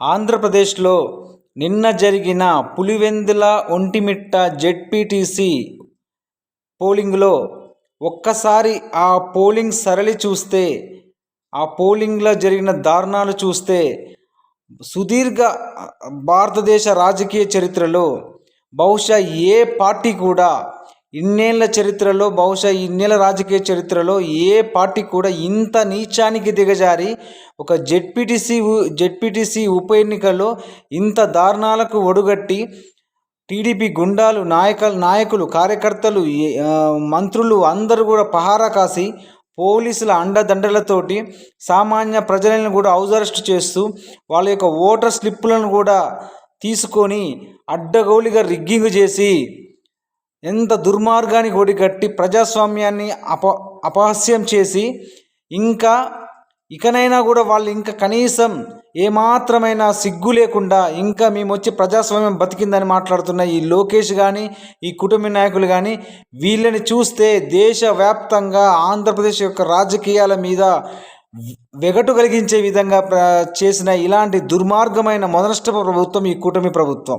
ఆంధ్రప్రదేశ్లో నిన్న జరిగిన పులివెందుల ఒంటిమిట్ట జెడ్పీటీసీ పోలింగ్లో ఒక్కసారి ఆ పోలింగ్ సరళి చూస్తే ఆ పోలింగ్లో జరిగిన దారుణాలు చూస్తే సుదీర్ఘ భారతదేశ రాజకీయ చరిత్రలో బహుశా ఏ పార్టీ కూడా ఇన్నేళ్ళ చరిత్రలో బహుశా ఇన్నేళ్ళ రాజకీయ చరిత్రలో ఏ పార్టీ కూడా ఇంత నీచానికి దిగజారి ఒక జెడ్పీటీసీ జెడ్పీటీసీ ఉప ఎన్నికల్లో ఇంత దారుణాలకు ఒడుగట్టి టీడీపీ గుండాలు నాయక నాయకులు కార్యకర్తలు మంత్రులు అందరూ కూడా పహారా కాసి పోలీసుల అండదండలతోటి సామాన్య ప్రజలను కూడా హౌస్ అరెస్ట్ చేస్తూ వాళ్ళ యొక్క ఓటర్ స్లిప్పులను కూడా తీసుకొని అడ్డగోలిగా రిగ్గింగ్ చేసి ఎంత దుర్మార్గానికి ఒడిగట్టి ప్రజాస్వామ్యాన్ని అప అపహాస్యం చేసి ఇంకా ఇకనైనా కూడా వాళ్ళు ఇంకా కనీసం ఏమాత్రమైన సిగ్గు లేకుండా ఇంకా మేము వచ్చి ప్రజాస్వామ్యం బతికిందని మాట్లాడుతున్న ఈ లోకేష్ కానీ ఈ కుటుంబ నాయకులు కానీ వీళ్ళని చూస్తే దేశవ్యాప్తంగా ఆంధ్రప్రదేశ్ యొక్క రాజకీయాల మీద వెగటు కలిగించే విధంగా చేసిన ఇలాంటి దుర్మార్గమైన మొదనష్టపు ప్రభుత్వం ఈ కూటమి ప్రభుత్వం.